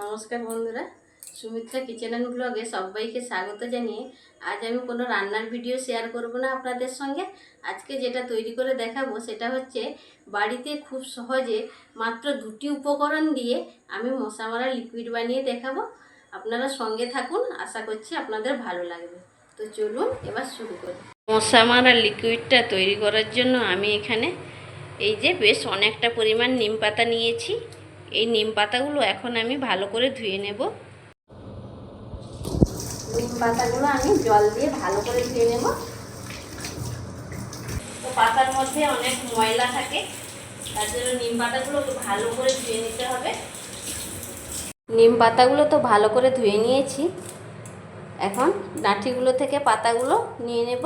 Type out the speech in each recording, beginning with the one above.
নমস্কার বন্ধুরা, Sumitra kitchen and ব্লগে সবাইকে স্বাগত জানিয়ে আজ আমি কোনো রান্নার ভিডিও শেয়ার করব না আপনাদের সঙ্গে। আজকে যেটা তৈরি করে দেখাবো সেটা হচ্ছে বাড়িতে খুব সহজে মাত্র দুটি উপকরণ দিয়ে আমি মশা মারা লিকুইড বানিয়ে দেখাবো। আপনারা সঙ্গে থাকুন, আশা করছি আপনাদের ভালো লাগবে। তো চলুন এবার শুরু করি। মশা মারা লিকুইডটা তৈরি করার জন্য আমি এখানে এই যে বেশ অনেকটা পরিমাণ নিম পাতা নিয়েছি। এই নিম পাতাগুলো এখন আমি ভালো করে ধুয়ে নেব। নিম পাতাগুলো আমি জল দিয়ে ভালো করে ধুয়ে নেব। তো পাতার মধ্যে অনেক ময়লা থাকে, তার জন্য নিম পাতাগুলো ভালো করে ধুয়ে নিতে হবে। নিম পাতাগুলো তো ভালো করে ধুয়ে নিয়েছি, এখন ডাঁঠিগুলো থেকে পাতাগুলো নিয়ে নেব।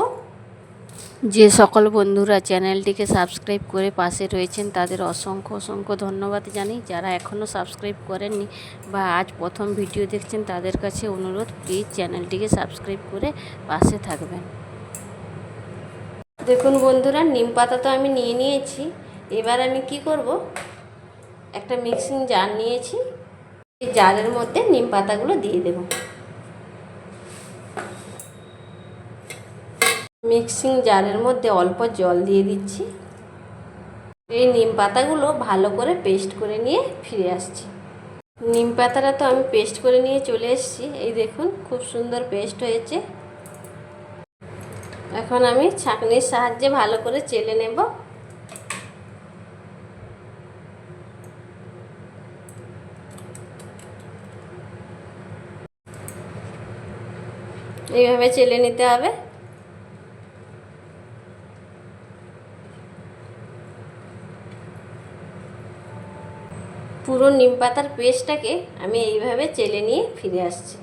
যে সকল বন্ধুরা চ্যানেলটিকে সাবস্ক্রাইব করে পাশে রয়েছেন, তাদের অসংখ্য অসংখ্য ধন্যবাদ জানি যারা এখনও সাবস্ক্রাইব করেননি বা আজ প্রথম ভিডিও দেখছেন, তাদের কাছে অনুরোধ প্লিজ চ্যানেলটিকে সাবস্ক্রাইব করে পাশে থাকবেন। দেখুন বন্ধুরা, নিম পাতা তো আমি নিয়ে নিয়েছি। এবার আমি কি করব? একটা মিক্সিং জার নিয়েছি। জারের মধ্যে নিম পাতাগুলো দিয়ে দেবো। মিক্সিং জারের মধ্যে অল্প জল দিয়ে দিচ্ছি। এই নিম পাতাগুলো ভালো করে পেস্ট করে নিয়ে ফিরে আসছি। নিম পাতাটা তো আমি পেস্ট করে নিয়ে চলে এসেছি। এই দেখুন, খুব সুন্দর পেস্ট হয়েছে। এখন আমি ছাঁকনির সাহায্যে ভালো করে চেলে নেব। এইভাবে চেলে নিতে হবে। পুরো নিম পাতার পেস্টটাকে আমি এইভাবে চেলে নিয়ে ফিরে আসছি।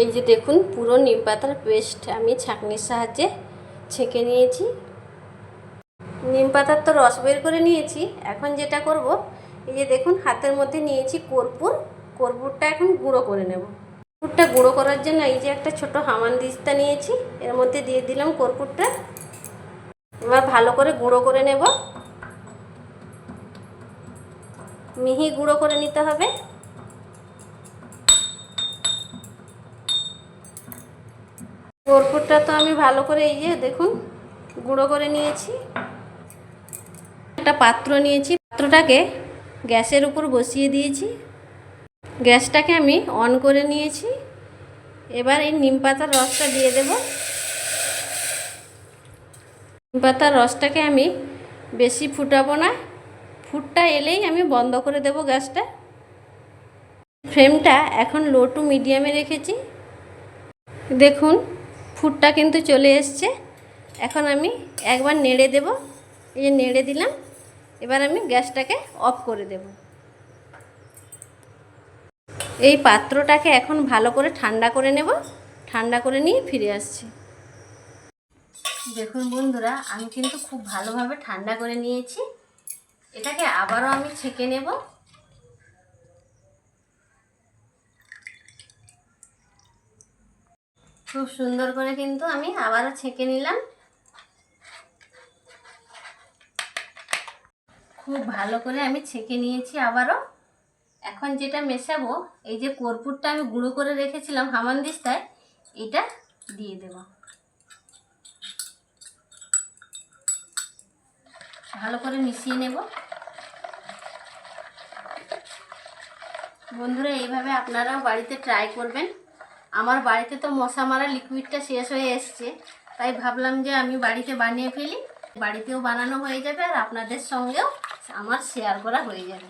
এই যে দেখুন, পুরো নিম পাতার পেস্ট আমি ছাঁকনির সাহায্যে ছেঁকে নিয়েছি। নিম পাতার তো রস বের করে নিয়েছি, এখন যেটা করব, এই যে দেখুন, হাতের মধ্যে নিয়েছি কর্পূর। কর্পূরটা এখন গুঁড়ো করে নেব। কর্পূরটা গুঁড়ো করার জন্য এই যে একটা ছোট হামান দিস্তা নিয়েছি, এর মধ্যে দিয়ে দিলাম কর্পূরটা। এবার ভালো করে গুঁড়ো করে নেব। মিহি গুঁড়ো করে নিতে হবে। কর্পূরটা তো আমি ভালো করে এই যে দেখুন, গুঁড়ো করে নিয়েছি। একটা পাত্র নিয়েছি। পাত্রটাকে গ্যাসের উপর বসিয়ে দিয়েছি। গ্যাসটাকে আমি অন করে নিয়েছি। এবার এই নিম পাতার রসটা দিয়ে দেব। নিম পাতার রসটাকে আমি বেশি ফুটাবো না। ফুটটা এলেই আমি বন্ধ করে দেব গ্যাসটা। ফ্লেমটা এখন লো টু মিডিয়ামে রেখেছি। দেখুন ফুটটা কিন্তু চলে এসছে। এখন আমি একবার নেড়ে দেব। এই যে নেড়ে দিলাম, এবার আমি গ্যাসটাকে অফ করে দেব। এই পাত্রটাকে এখন ভালো করে ঠান্ডা করে নেব। ঠান্ডা করে নিয়ে ফিরে আসছি। দেখুন বন্ধুরা, আমি কিন্তু খুব ভালোভাবে ঠান্ডা করে নিয়েছি। এটাকে আবারও আমি ছেঁকে নেব। খুব সুন্দর করে কিন্তু আমি আবারও ছেঁকে নিলাম। খুব ভালো করে আমি ছেঁকে নিয়েছি আবারও। এখন যেটা মেশাবো, এই যে কর্পূরটা আমি গুঁড়ো করে রেখেছিলাম হামানদিস্তায় এটা দিয়ে দেব। ভালো করে মিশিয়ে নেব। বন্ধুরা, এইভাবে আপনারাও বাড়িতে ট্রাই করবেন। আমার বাড়িতে তো মশা মারা লিকুইডটা শেষ হয়ে এসছে। তাই ভাবলাম যে আমি বাড়িতে বানিয়ে ফেলি। বাড়িতেও বানানো হয়ে যাবে আর আপনাদের সঙ্গেও আমার শেয়ার করা হয়ে যাবে।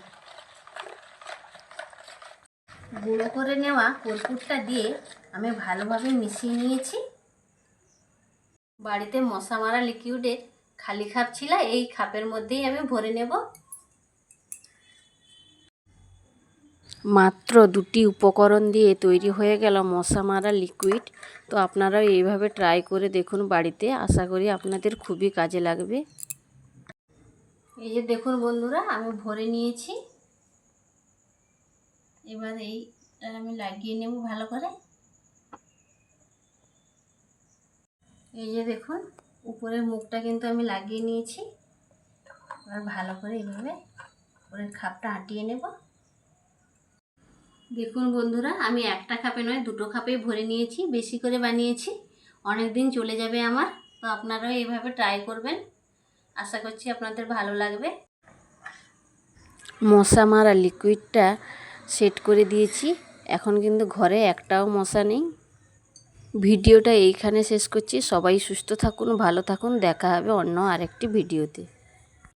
গুঁড়ো করে নেওয়া কর্পূরটা দিয়ে আমি ভালোভাবে মিশিয়ে নিয়েছি। বাড়িতে মশা মারা লিকুইডের খালি খাপ ছিল, এই খাপের মধ্যেই আমি ভরে নেব। মাত্র দুটি উপকরণ দিয়ে তৈরি হয়ে গেল মশা মারা লিকুইড তো আপনারাও এইভাবে ট্রাই করে দেখুন বাড়িতে। আশা করি আপনাদের খুবই কাজে লাগবে। এই যে দেখুন বন্ধুরা, আমি ভরে নিয়েছি। এবার এই আমি লাগিয়ে নেব ভালো করে। এই যে দেখুন, উপরের মুখটা কিন্তু আমি লাগিয়ে নিয়েছি। এবার ভালো করে এইভাবে উপরের খাপটা আটিয়ে নেব। দেখুন বন্ধুরা, আমি একটা কাপে নয়, দুটো কাপেই ভরে নিয়েছি, বেশি করে বানিয়েছি। অনেক দিন চলে যাবে আমার, তো আপনারাও এইভাবে ট্রাই করবেন। আশা করছি আপনাদের ভালো লাগবে। মশা মারা লিকুইডটা সেট করে দিয়েছি। এখন কিন্তু ঘরে একটাও মশা নেই। ভিডিওটা এইখানে শেষ করছি। সবাই সুস্থ থাকুন, ভালো থাকুন। দেখা হবে অন্য আরেকটি ভিডিওতে।